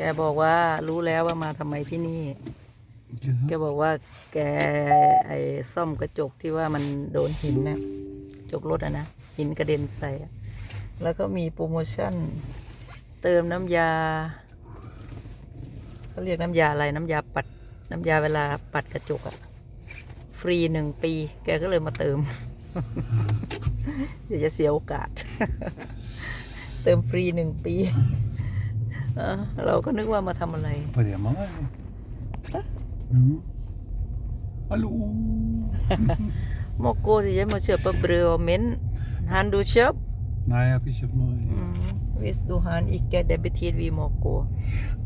แกบอกว่ารู้แล้วว่ามาทำไมที่นี่ Ikke แก sant? บอกว่าแกไอ้ซ่อมกระจกที่ว่ามันโดนหินนะกระจกรถอะนะ หินกระเด็นใส่อะแล้วก็มีโปรโมชั่น เติมน้ำยาเขาเรียกน้ำยาอะไรน้ำยาปัด น้ำยาเวลาปัดกระจกอะฟรีหนึ่งปี แกก็เลยมาเติม เดี๋ยวจะเสียโอกาส เติมฟรีหนึ่งปี เออเราก็นึกว่ามาทำอะไร På Rema, eller? Jo. Hallo? Må gå hjem og kjøpe brød og men han du kjøp Nei, jeg har ikke kjøpt noe. อืม hvis du han ikke det betyr vi må gå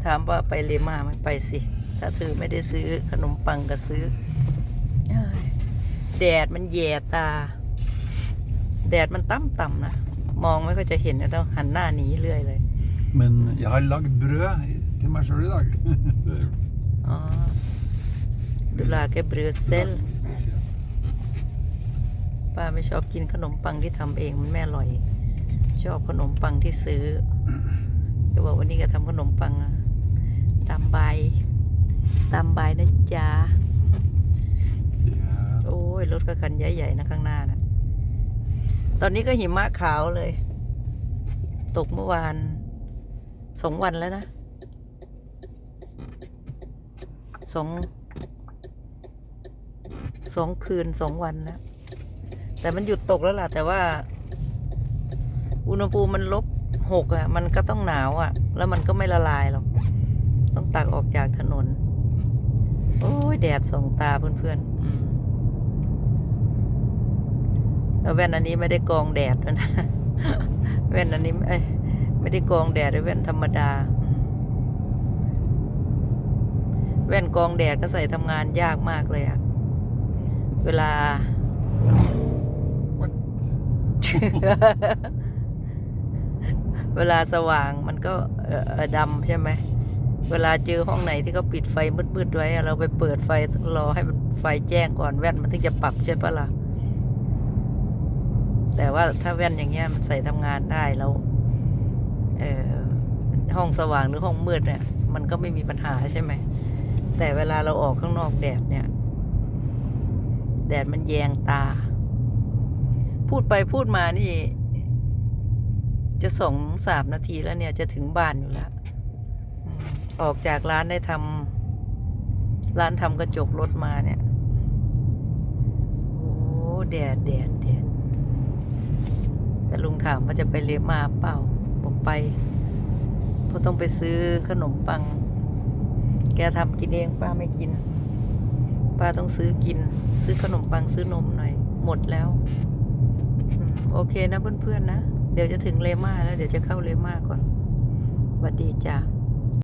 ถามว่าไปเลมาไหมันไปสิ ถ้าเธอไม่ได้ซื้อขนมปังก็ซื้อเอ้ยแดดมันแย่ตา แดดมันต่ำต่ำๆนะ มองไม่ค่อยจะเห็นนะต้องหันหน้าหนีเรื่อยเลย Men jeg har lagd brød til meg sjøl i dag. Det er jo- อ๋อดูลาแกเบรอเซลป้าไม่ชอบกินขนมปังที่ทำเองมันไม่อร่อย ชอบขนมปังที่ซื้อก็บอกวันนี้ก็ทำขนมปังอะตามใบตามใบนะจ๊ะ Ja. โอ้ย รถก็คันใหญ่ๆนะข้างหน้านะตอนนี้ก็หิมะขาวเลย ตกเมื่อวาน สองวันแล้วนะสองสองคืนสองวันแล้ว แต่มันหยุดตกแล้วล่ะ แต่ว่า อุณหภูมิมันลบหกอะ มันก็ต้องหนาวอะ แล้วมันก็ไม่ละลายหรอก ต้องตักออกจากถนน โอ้ยแดดส่องตาเพื่อนๆแล้วแว่นอันนี้ไม่ได้กองแดดด้วยนะ แว่นอันนี้เอ้ ไม่ได้กรองแดดด้วยแว่นธรรมดาอืมแว่นกรองแดดก็ใส่ทำงานยากมากเลยอะเวลา What? เวลาสว่างมันก็เอ่อเอ่อดำใช่ไหม เวลาเจอห้องไหนที่เขาปิดไฟมืดๆไว้อะเราไปเปิดไฟรอให้มันไฟแจ้งก่อนแว่นมันถึงจะปรับใช่ปะล่ะแต่ว่าถ้าแว่นอย่างเงี้ยมันใส่ทำงานได้แล้วเออ ห้องสว่างหรือห้องมืดเนี่ย มันก็ไม่มีปัญหาใช่ไหม แต่เวลาเราออกข้างนอกแดดเนี่ย แดดมันแยงตา พูดไปพูดมานี่ จะสองสามนาทีแล้วเนี่ย จะถึงบ้านอยู่แล้วอออกจากร้านได้ทำร้านทำกระจกรถมาเนี่ย โอ้แดดแดดแดดแต่ลุงถามว่าจะไปเลียมาเปล่า บอกไป เพราะต้องไปซื้อขนมปัง แกทำกินเองป้าไม่กิน ป้าต้องซื้อกิน ซื้อขนมปังซื้อนมหน่อย หมดแล้วโอเคนะเพื่อนๆนะ เดี๋ยวจะถึงเลมาแล้ว เดี๋ยวจะเข้าเลมาก่อนสวัสดีจ้า